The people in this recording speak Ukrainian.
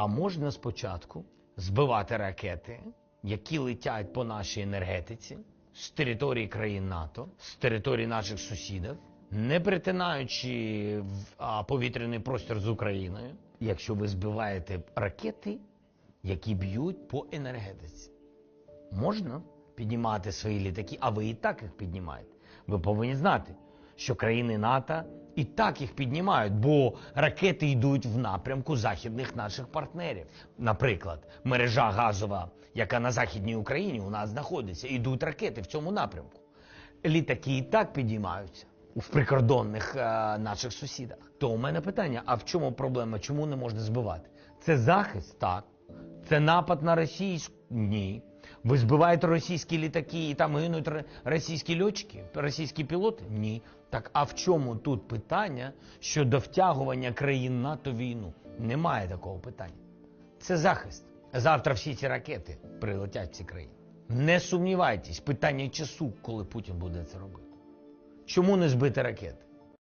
А можна спочатку збивати ракети, які летять по нашій енергетиці з території країн НАТО, з території наших сусідів, не перетинаючи в- повітряний простір з Україною, якщо ви збиваєте ракети, які б'ють по енергетиці. Можна піднімати свої літаки, а ви і так їх піднімаєте. Ви повинні знати, що країни НАТО і так їх піднімають, бо ракети йдуть в напрямку західних наших партнерів. Наприклад, мережа газова, яка на західній Україні у нас знаходиться, йдуть ракети в цьому напрямку. Літаки і так підіймаються в прикордонних е, наших сусідах. То у мене питання: а в чому проблема? Чому не можна збивати? Це захист, так. Це напад на російську? Ні. Ви збиваєте російські літаки і там гинуть російські льотчики, російські пілоти? Ні. Так а в чому тут питання щодо втягування країн НАТО війну? Немає такого питання. Це захист. Завтра всі ці ракети прилетять в ці країни. Не сумнівайтесь, питання часу, коли Путін буде це робити. Чому не збити ракети?